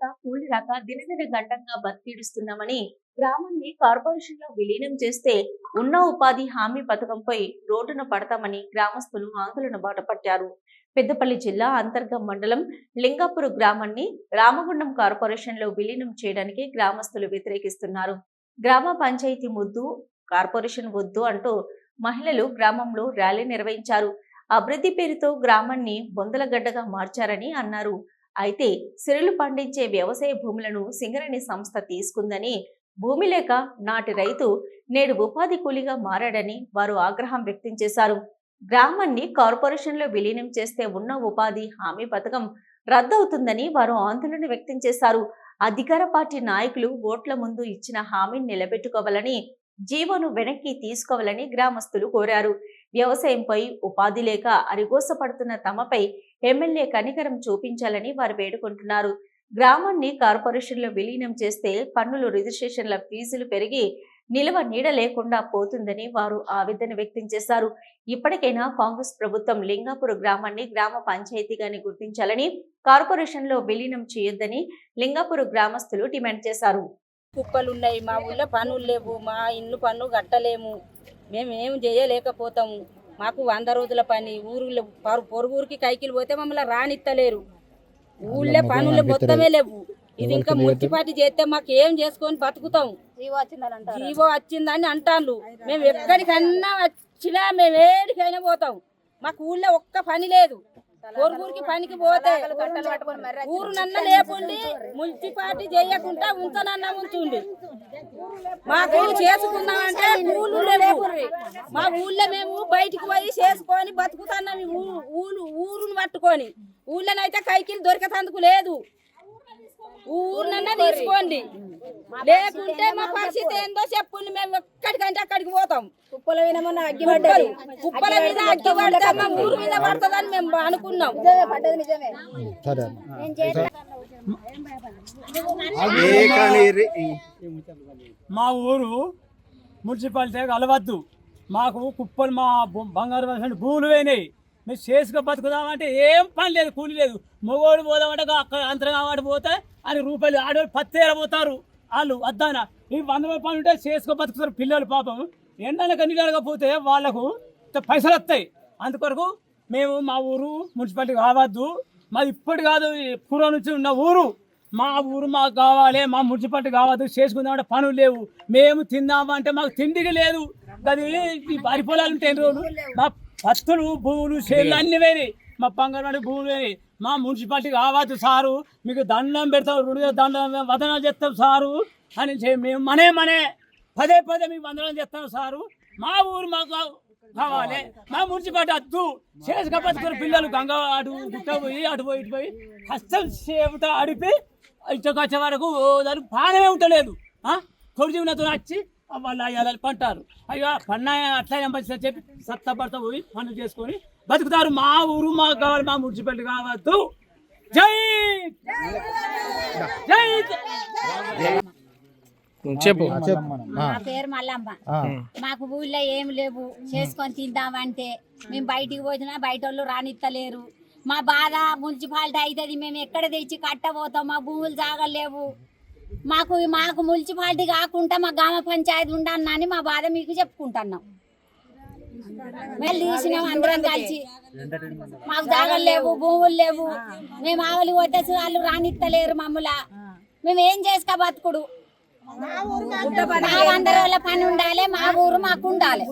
లేక కూలి రాక దినదిన గండంగా బతికిడుస్తున్నామని గ్రామాన్ని కార్పొరేషన్లో విలీనం చేస్తే ఉన్న ఉపాధి హామీ పథకంపై రోడ్డున పడతామని గ్రామస్తులు ఆందోళన బాటపట్టారు పెద్దపల్లి జిల్లా అంతర్గం మండలం లింగాపురు గ్రామాన్ని రామగుండం కార్పొరేషన్లో విలీనం చేయడానికి గ్రామస్తులు వ్యతిరేకిస్తున్నారు. గ్రామ పంచాయతీ ముద్దు కార్పొరేషన్ వద్దు అంటూ మహిళలు గ్రామంలో ర్యాలీ నిర్వహించారు. అభివృద్ధి పేరుతో గ్రామాన్ని బొందలగడ్డగా మార్చారని అన్నారు. అయితే సిరులు పండించే వ్యవసాయ భూములను సింగరేణి సంస్థ తీసుకుందని భూమి లేక నాటి రైతు నేడు ఉపాధి కూలీగా మారాడని వారు ఆగ్రహం వ్యక్తం చేశారు. గ్రామాన్ని కార్పొరేషన్లో విలీనం చేస్తే ఉన్న ఉపాధి హామీ పథకం రద్దవుతుందని వారు ఆందోళన వ్యక్తం చేశారు. అధికార పార్టీ నాయకులు ఓట్ల ముందు ఇచ్చిన హామీని నిలబెట్టుకోవాలని జీవోను వెనక్కి తీసుకోవాలని గ్రామస్తులు కోరారు. వ్యవసాయంపై ఉపాధి లేక అరిగోసపడుతున్న తమపై ఎమ్మెల్యే కనికరం చూపించాలని వారు వేడుకుంటున్నారు. గ్రామాన్ని కార్పొరేషన్లో విలీనం చేస్తే పన్నులు రిజిస్ట్రేషన్ల ఫీజులు పెరిగి నిలవ నీడ లేకుండా పోతుందని వారు ఆవేదన వ్యక్తం చేశారు. ఇప్పటికైనా కాంగ్రెస్ ప్రభుత్వం లింగాపూర్ గ్రామాన్ని గ్రామ పంచాయతీగాని గుర్తించాలని కార్పొరేషన్లో విలీనం చేయొద్దని లింగాపూర్ గ్రామస్తులు డిమాండ్ చేశారు. కుప్పలున్నాయి మా ఊళ్ళో పనులు లేవు మా ఇల్లు పన్ను కట్టలేము. మేము ఏం చేయలేకపోతాము. మాకు వంద రోజుల పని. ఊరు పొరుగురికి కైకిలు పోతే మమ్మల్ని రానిత్తలేరు. ఊళ్ళో పనులు మొత్తమే లేవు. ఇది ఇంకా మున్సిపాలిటీ చేస్తే మాకు ఏం చేసుకొని బతుకుతాం? జీవో వచ్చిందని అంటాను మేము ఎక్కడికన్నా వచ్చినా మేము ఏడికైనా పోతాం. మాకు ఊళ్ళో ఒక్క పని లేదు. పొరుగురికి పనికి పోతే ఊరునన్న లేకుండి మున్సిపాలిటీ చేయకుండా ఉంచనన్నా ఉంచుండి మాకు చేసుకుందామంటే ఊళ్ళు లేవు. మా ఊళ్ళో మేము బయటికి పోయి చేసుకొని బతుకుతున్నాం ఊరు ఊరుని పట్టుకొని. ఊళ్ళోనైతే కైకిలు దొరికేటందుకు లేదు. ఊరినన్నా తీసుకోండి. లేకుంటే మా పరిస్థితి ఏందో చెప్పండి. మేము ఎక్కడికంటే అక్కడికి పోతాం. కుప్పల వినమన్న అగ్గి కుప్పలు కుప్పల మీద అగ్గి పడితే మా ఊరు మీద పడుతుందని మేము అనుకున్నాం. పడ్డది నిజమే. సరే మా ఊరు మున్సిపాలిటీ కలవద్దు మాకు కుప్పలు మా బంగారు భూములు పోయినాయి. మేము చేసుకు బతుకుదామంటే ఏం పని లేదు కూలి లేదు. మొగోడు పోదామంటే అక్కడ అంతరం కాబట్టి పోతే అని రూపాయలు ఆడవాళ్ళు పత్తేర పోతారు. వాళ్ళు వద్దానా? ఈ వంద రూపాయలు ఉంటే చేసుకో బతుకుతారు పిల్లలు పాపం. ఎండనక నీళ్ళకపోతే వాళ్ళకు పైసలు వస్తాయి. అందుకొరకు మేము మా ఊరు మున్సిపాలిటీ కావద్దు. మాది ఇప్పటి కాదు పూర్వం నుంచి ఉన్న ఊరు. మా ఊరు మాకు కావాలి మా మున్సిపాలిటీ కావద్దు చేసుకుందామంటే పనులు లేవు. మేము తిందామంటే మాకు తిండికి లేదు. అది ఈ వరి పొలాలు ఉంటాయి రోజు రోజులు? మా పత్తులు భూములు చేనులు అన్ని వేయి మా బంగారు భూములు వేయి మా మున్సిపాలిటీ కావద్దు సారు. మీకు దండం పెడతాం రెండు దండం వదనాలు చేస్తాం సారు. అని మేము మనే మనే పదే పదే మీకు వందనం చేస్తాను సారు. మా ఊరు మాకు కావాలి. మా మున్సిపాలిటీ అద్దు. చేసుక పిల్లలు గంగ అటు గుట్ట పోయి అటు పోయి ఇటు పోయి కష్టం చేపట అడిపి ఇటుకు వరకు ఓ దానికి పానమే ఉండలేదు. కొడు వచ్చి వాళ్ళు అయ్యాలని పంటారు. అయ్యో పన్న అట్లా ఎంపసి చెప్పి సత్తపడత పడతా పోయి పనులు చేసుకొని బతుకుతారు. మా ఊరు మాకు కావాలి మా మున్సిపాలిటీ కావద్దు. జై! జై! చెప్పు. నా పేరు మల్లమ్మ. మాకు ఊళ్ళో ఏం లేవు. చేసుకొని తిందామంటే మేము బయటికి పోతున్నా బయట వాళ్ళు రానిత్తలేరు. మా బాధ మున్సిపాలిటీ అవుతుంది మేము ఎక్కడ తెచ్చి కట్టబోతాం? మా భూములు జాగలేవు మాకు మాకు మున్సిపాలిటీ కాకుండా మా గ్రామ పంచాయతీ ఉండన్నని మా బాధ మీకు చెప్పుకుంటున్నాం. మేము తీసినాం అందరం కలిసి. మాకు జాగలు లేవు భూములు లేవు. మేము ఆవలి పోతే వాళ్ళు రానిత్తలేరు మమ్మల్ని మేము ఏం చేసుకో బతుకుడు? మా పని ఉండాలి మా ఊరు మాకు ఉండాలి.